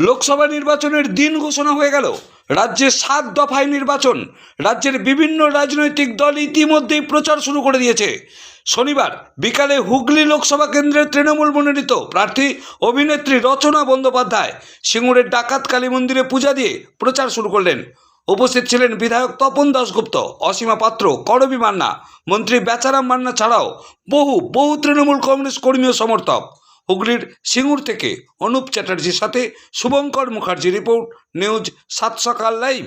লোকসভা নির্বাচনের দিন ঘোষণা হয়ে গেল। রাজ্যে সাত দফায় নির্বাচন। রাজ্যের বিভিন্ন রাজনৈতিক দল ইতিমধ্যেই প্রচার শুরু করে দিয়েছে। শনিবার বিকালে হুগলি লোকসভা কেন্দ্রের তৃণমূল মনোনীত প্রার্থী, অভিনেত্রী রচনা বন্দ্যোপাধ্যায় সিঙ্গুরের ডাকাত কালী মন্দিরে পূজা দিয়ে প্রচার শুরু করলেন। উপস্থিত ছিলেন বিধায়ক তপন দাশগুপ্ত, অসীমা পাত্র, করবী মান্না, মন্ত্রী বেচারাম মান্না ছাড়াও বহু বহু তৃণমূল কংগ্রেস কর্মী সমর্থক। হুগলির সিঙ্গুর থেকে অনুপ চ্যাটার্জির সাথে শুভঙ্কর মুখার্জি রিপোর্ট নিউজ সাত সকাল লাইভ।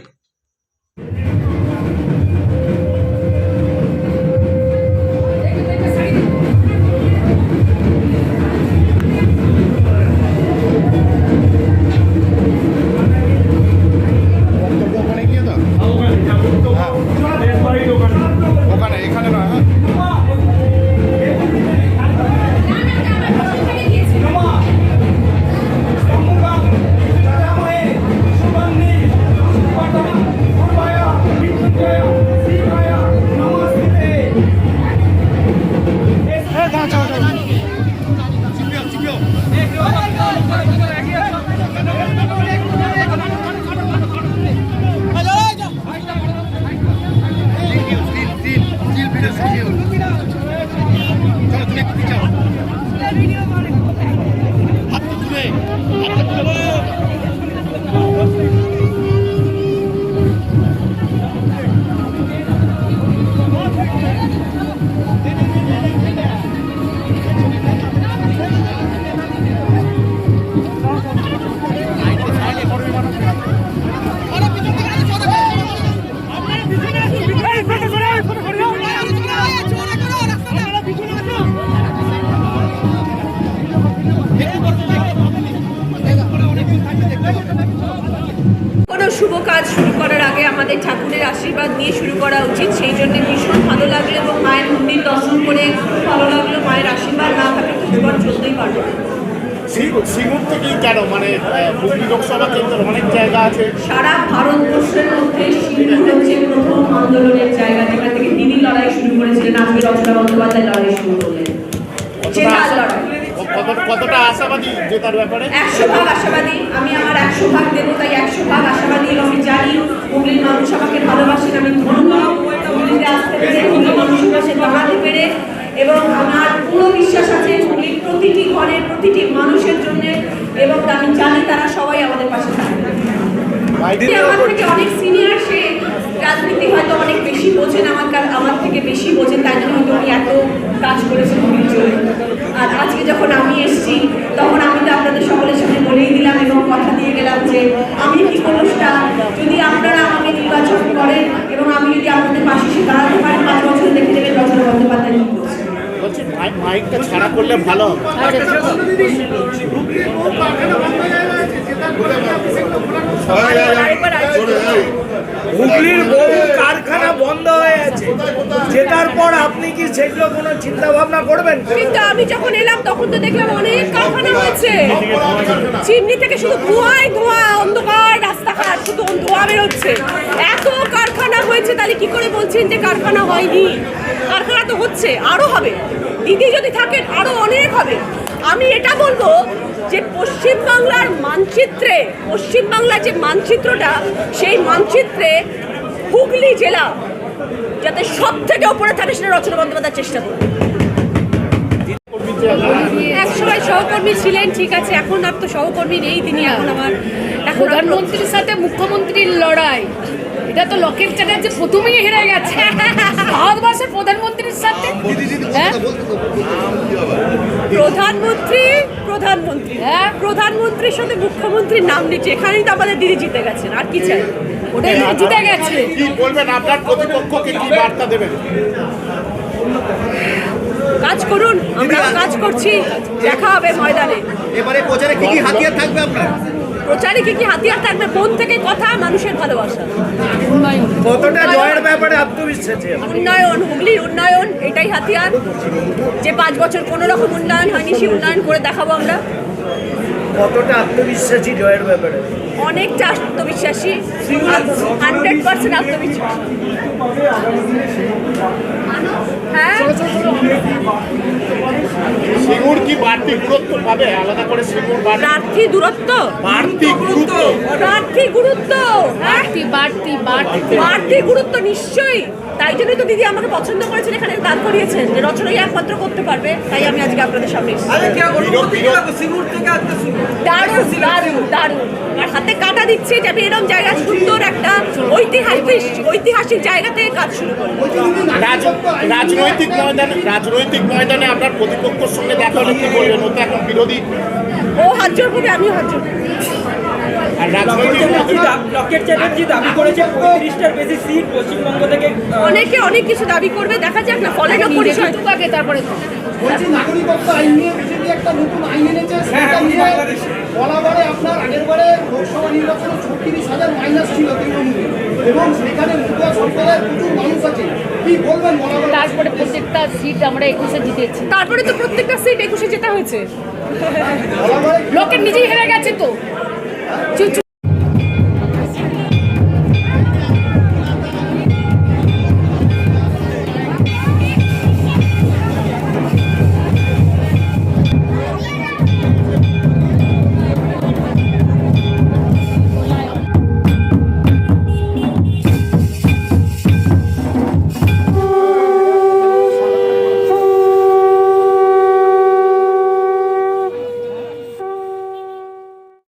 শুভ কাজ শুরু করার আগে আমাদের ঠাকুরের আশীর্বাদ নিয়ে শুরু করা উচিত। সেই জন্য ভীষণ ভালো লাগল এবং মায়ের মন্দির দর্শন করে ভালো লাগল। মায়ের আশীর্বাদ না থাকলে জীবন চলতেই পারবে কেন? মানে হুগলি লোকসভা কেন্দ্রের অনেক জায়গা আছে। সারা ভারতবর্ষের মধ্যে হচ্ছে প্রথম আন্দোলনের জায়গা যেখান থেকে লড়াই শুরু করেছিলেন। আজকে রচনা বন্দ্যোপাধ্যায় লড়াই শুরু করলেন। কতটা লড়াই। কতটা আশাবাদী জেতার ব্যাপারে? একশো ভাগ আশাবাদী। আমি আমার একশো ভাগ দেবো তাই একশো ভাগ আশাবাদী আমি জানি হুগলির মানুষ আমাকে ভালোবাসেন আমি ধন্য। হুগলিতে আসতে পেরে মানুষের পাশে দাঁড়াতে পেরে এবং আমার পুরো বিশ্বাস আছে হুগলির প্রতিটি ঘরের প্রতিটি মানুষের জন্য এবং আমি জানি তারা সবাই আমাদের পাশে থাকবে। আমার থেকে অনেক সিনিয়র সে রাজনীতি হয়তো অনেক বেশি বোঝেন আমার আমার থেকে বেশি বোঝেন তাই জন্য হয়তো উনি এত কাজ করেছেন হুগলির জন্য আর আজকে যখন আমি এসেছি তখন আমি তো আপনাদের সকলের সামনে বলেই দিলাম এবং কথা দিয়ে গেলাম যে আমি কি কোনোটা যদি আপনারা আমাকে নির্বাচন করেন এবং আমি যদি আপনাদের পাশে এসে দাঁড়াতে পারি পাঁচ বছর দেখে দেবেন রচনা বন্দ্যোপাধ্যায় কি করছে বলছি মাই- মাইকটা ছাড়া করলে ভালো হবে। আরেকবার হুগলির বহু কারখানা বন্ধ হয়ে আছে জেতার পর আপনি কি সেগুলো কোনো চিন্তা ভাবনা করবেন? কিন্তু আমি যখন এলাম, তখন তো দেখলাম অনেক কারখানা হয়েছে চিমনি থেকে শুধু ধোঁয়ায় ধোঁয়া, অন্ধকার রাস্তাঘাট, শুধু ধোঁয়া বেরোচ্ছে। এত কারখানা হয়েছে, তাহলে কি করে বলছেন যে কারখানা হয়নি? কারখানা তো হচ্ছে, আরও হবে। দিদি যদি থাকেন, আরও অনেক হবে। আমি এটা বলব যে পশ্চিমবাংলার মানচিত্রে, পশ্চিমবাংলার যে মানচিত্রটা, সেই মানচিত্রে হুগলি জেলা যাতে সব থেকে উপরে থাকে সেটা রচনা বন্দ্যোপাধ্যায় চেষ্টা করবে একসময় সহকর্মী ছিলেন ঠিক আছে এখন আর তো সহকর্মী নেই তিনি এখন আমার এখন আর প্রধানমন্ত্রীর সাথে মুখ্যমন্ত্রীর লড়াই। এটা তো লোকের চ্যাটার্জি প্রথমেই হেরে গেছে। ভারতবর্ষের প্রধানমন্ত্রীর সাথে? হ্যাঁ? প্রধানমন্ত্রী প্রধানমন্ত্রী। হ্যাঁ? প্রধানমন্ত্রীর সাথে মুখ্যমন্ত্রীর নাম নিচ্ছে। এখানেই তো আমাদের দিদি জিতে গেছেন আর কি চাই? ওটাই জিতে গেছে। কি বলবেন? আপনার প্রতিপক্ষকে কি বার্তা দেবেন? কাজ করুন আমরা কাজ করছি। দেখা হবে ময়দানে। এবারে প্রচারে কি কি হাতিয়ার থাকবে আপনার? প্রচারে কি কি হাতিয়ার থাকবে? মন থেকে কথা? মানুষের ভালোবাসা। কতটা জয়ের ব্যাপারে আত্মবিশ্বাসী উন্নয়ন হুগলির উন্নয়ন এটাই হাতিয়ার। যে পাঁচ বছর কোনো রকম উন্নয়ন হয়নি সেই উন্নয়ন করে দেখাবো আমরা। কতটা আত্মবিশ্বাসী জয়ের ব্যাপারে? অনেকটা আত্মবিশ্বাসী হান্ড্রেড পার্সেন্ট আত্মবিশ্বাসী হ্যাঁ সিঙ্গুর কি বাড়তি গুরুত্ব পাবে? আলাদা করে সিঙ্গুর প্রার্থী দূরত্ব? বাড়তি গুরুত্ব। প্রার্থী গুরুত্ব। বাড়তি বাড়তি বাড়তি। বাড়তি গুরুত্ব নিশ্চয়ই। তাই জন্যই তো দিদি আমাকে পছন্দ করেছেন এখানে দান করিয়েছেন যে রচনাই একমাত্র করতে পারবে। তাই আমি আজকে আপনাদের সামনে এসেছি। দারুণ দারুণ দারুণ। আর হাতে কাটা দিচ্ছে যে আমি এরকম জায়গা সুন্দর একটা ঐতিহাসিক ঐতিহাসিক জায়গা থেকে কাজ শুরু করব। রাজনৈতিক ময়দানে রাজনৈতিক ময়দানে আপনার প্রতিপক্ষের সঙ্গে দেখা হলে কি বলবেন ও তো এখন বিরোধী। ও হাত জোর করবে আমিও হাত জোর করব। লকেট চ্যাটার্জি দাবি করেছে পঁয়ত্রিশটার বেশি সিট পশ্চিমবঙ্গ থেকে? অনেকে অনেক কিছু দাবি করবে দেখা যাক না পরিচয়। আগে তারপরে নাগরিকত্ব আইন নিয়ে বিজেপি একটা নতুন আইন এনেছে সেটা নিয়ে বলাবারে আপনার আগের বারে লোকসভা নির্বাচনে ছত্রিশ হাজার মাইনাস ছিল তৃণমূলে এবং সেখানে মতুয়া সম্প্রদায়ের প্রচুর মানুষ আছে। কি বলবেন তারপরে প্রত্যেকটা সিট আমরা একুশে জিতেছি। তারপরে তো প্রত্যেকটা সিট একুশে জেতা হয়েছে। লোকের নিজেই হেরে গেছে তো। চুপ